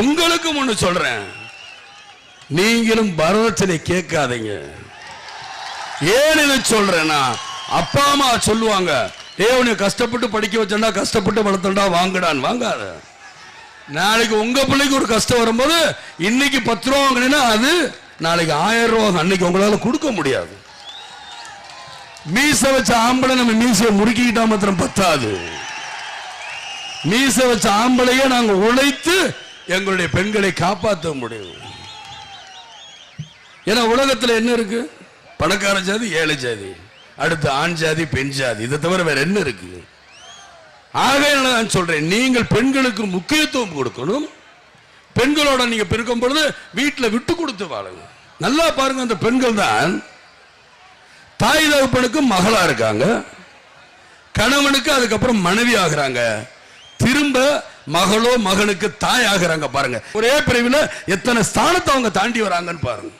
உங்களுக்கும் ஒண்ணு சொல்றேன். நீங்களும் வரதட்சணை கேட்காதீங்க. ஏன்னு சொல்றேன்னா அப்பா அம்மா சொல்லுவாங்க ஏ உன்னை கஷ்டப்பட்டு படிக்க வச்சா கஷ்டப்பட்டு வளர்த்தண்டா வாங்கடான்னு. வாங்காத. நாளைக்கு உங்க பிள்ளைக்கு ஒரு கஷ்டம் வரும்போது இன்னைக்கு பத்து ரூபா வாங்கினா அது நாளைக்கு ஆயிரம் ரூபா அன்னைக்கு உங்களால கொடுக்க முடியாது. மீச வச்ச ஆம்பளை நம்ம மீசையை முறுக்கிக்கிட்டா மாத்திரம் பத்தாது. மீச வச்ச ஆம்பளையே நாங்க உழைத்து எங்களுடைய பெண்களை காப்பாற்ற முடியும். ஏன்னா உலகத்துல என்ன இருக்கு? பணக்கார ஜாதி ஏழை ஜாதி. அடுத்து ஆண் ஜாதி பெண் ஜாதி. இதை தவிர வேற என்ன இருக்கு? ஆகவே நான் சொல்றேன் நீங்கள் பெண்களுக்கு முக்கியத்துவம் கொடுக்கணும். பெண்களோட நீங்க பெருக்கும் பொழுது வீட்டில் விட்டு கொடுத்து வாழுங்க. நல்லா பாருங்க அந்த பெண்கள் தான். தாய் தகப்பனுக்கு மகளா இருக்காங்க. கணவனுக்கு அதுக்கப்புறம் மனைவி ஆகுறாங்க. திரும்ப மகளோ மகனுக்கு தாய் ஆகுறாங்க பாருங்க. ஒரே பிரிவில் எத்தனை ஸ்தானத்தை அவங்க தாண்டி வராங்கன்னு பாருங்க.